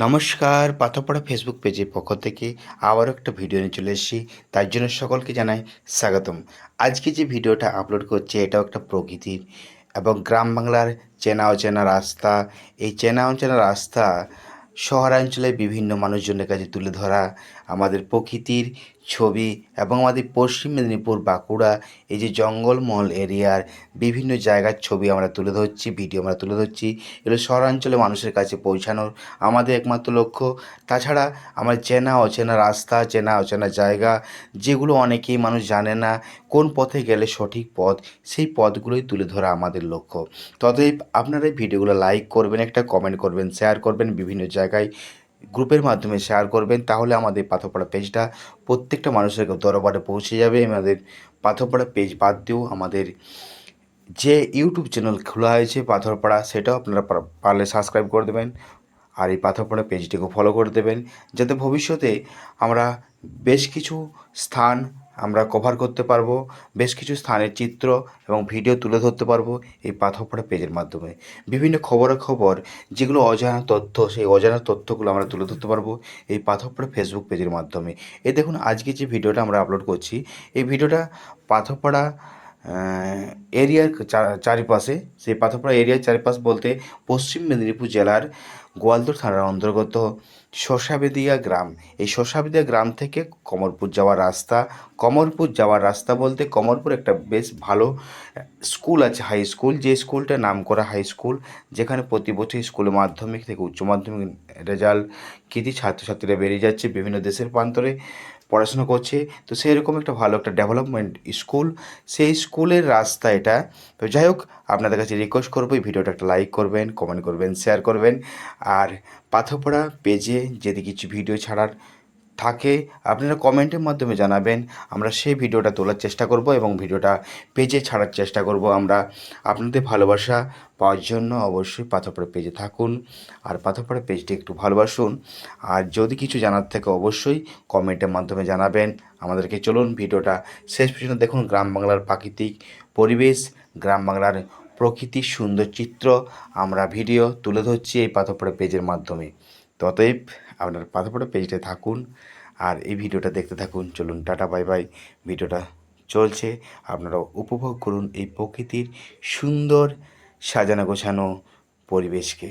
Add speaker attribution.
Speaker 1: নমস্কার, পাথরপাড়া ফেসবুক পেজের পক্ষ থেকে আবারও একটা ভিডিও নিয়ে চলে এসেছি। তার জন্য সকলকে জানাই স্বাগতম। আজকে যে ভিডিওটা আপলোড করছি, এটাও একটা প্রকৃতির এবং গ্রাম বাংলার চেনা অচেনা রাস্তা। এই চেনা অচেনা রাস্তা শহরাঞ্চলে বিভিন্ন মানুষজনের কাছে তুলে ধরা আমাদের প্রকৃতির ছবি এবং আমাদের পশ্চিম মেদিনীপুর, বাঁকুড়া, এই যে জঙ্গলমহল এরিয়ার বিভিন্ন জায়গার ছবি আমরা তুলে ধরছি, ভিডিও আমরা তুলে ধরছি। এগুলো শহরাঞ্চলে মানুষের কাছে পৌঁছানোর আমাদের একমাত্র লক্ষ্য। তাছাড়া আমার চেনা অচেনা রাস্তা, চেনা অচেনা জায়গা, যেগুলো অনেকেই মানুষ জানে না, কোন পথে গেলে সঠিক পথ, সেই পথগুলোই তুলে ধরা আমাদের লক্ষ্য। ততএব আপনারা এই ভিডিওগুলো লাইক করবেন, একটা কমেন্ট করবেন শেয়ার করবেন বিভিন্ন জায়গায়। গ্রুপের মাধ্যমে শেয়ার করবেন, তাহলে আমাদের পাথরপাড়া পেজটা প্রত্যেকটা মানুষের দরবারে পৌঁছে যাবে। আমাদের পাথরপাড়া পেজ বাদ দিয়েও আমাদের যে ইউটিউব চ্যানেল খোলা হয়েছে পাথরপাড়া, সেটাও আপনারা পার- পারলে সাবস্ক্রাইব করে দেবেন আর এই পাথরপাড়া পেজটিকে ফলো করে দেবেন। যাতে ভবিষ্যতে আমরা বেশ কিছু স্থান আমরা কভার করতে পারব, বেশ কিছু স্থানের চিত্র এবং ভিডিও তুলে ধরতে পারব এই পাথরপাড়া পেজের মাধ্যমে। বিভিন্ন খবরের খবরাখবর, যেগুলো অজানা তথ্য, সেই অজানা তথ্যগুলো আমরা তুলে ধরতে পারব এই পাথরপাড়া ফেসবুক পেজের মাধ্যমে। এ দেখুন, আজকে যে ভিডিওটা আমরা আপলোড করছি, এই ভিডিওটা পাথরপাড়া এরিয়ার চারিপাশে, সেই পাথরপাড়া এরিয়ার চারিপাশ বলতে পশ্চিম মেদিনীপুর জেলার গোয়ালদর থানার অন্তর্গত শশাবেদিয়া গ্রাম। এই শশাবেদিয়া গ্রাম থেকে কমরপুর যাওয়ার রাস্তা কমরপুর যাওয়ার রাস্তা বলতে কমরপুর একটা বেশ ভালো স্কুল আছে হাই স্কুল, যে স্কুলটা নাম করা হাই স্কুল, যেখানে প্রতি বছর স্কুলে মাধ্যমিক থেকে উচ্চ মাধ্যমিক রেজাল্ট কৃতি ছাত্রছাত্রীরা বেরিয়ে যাচ্ছে বিভিন্ন দেশের প্রান্তরে। পড়াশোনা করছে। তো সেই রকম একটা ভালো একটা ডেভেলপমেন্ট স্কুল সেই স্কুলের রাস্তা এটা। তো যাই হোক, আপনাদের কাছে রিকোয়েস্ট করব, এই ভিডিওটা একটা লাইক করবেন কমেন্ট করবেন শেয়ার করবেন। আর পাথরপড়া পেজে যদি কিছু ভিডিও ছাড়ার থাকে আপনারা কমেন্টের মাধ্যমে জানাবেন। আমরা সেই ভিডিওটা তোলার চেষ্টা করব এবং ভিডিওটা পেজে ছাড়ার চেষ্টা করব। আমরা আপনাদের ভালোবাসা পাওয়ার জন্য অবশ্যই পাথরপাড়া পেজে থাকুন। আর পাথরপাড়া পেজটি একটু ভালোবাসুন। আর যদি কিছু জানার থাকে অবশ্যই কমেন্টের মাধ্যমে জানাবেন। আমাদেরকে চলুন ভিডিওটা শেষ পর্যন্ত দেখুন। গ্রাম বাংলার প্রাকৃতিক পরিবেশ, গ্রাম বাংলার প্রকৃতির সুন্দর চিত্র। আমরা ভিডিও তুলে ধরছি এই পাথরপাড়া পেজের মাধ্যমে। তো অতএব আপনার পাথরপাড়া পেজে থাকুন আর এই ভিডিওটা দেখতে থাকুন। চলুন, টাটা বাই বাই ভিডিওটা চলছে। আপনারা উপভোগ করুন এই প্রকৃতির সুন্দর সাজানো গোছানো পরিবেশকে।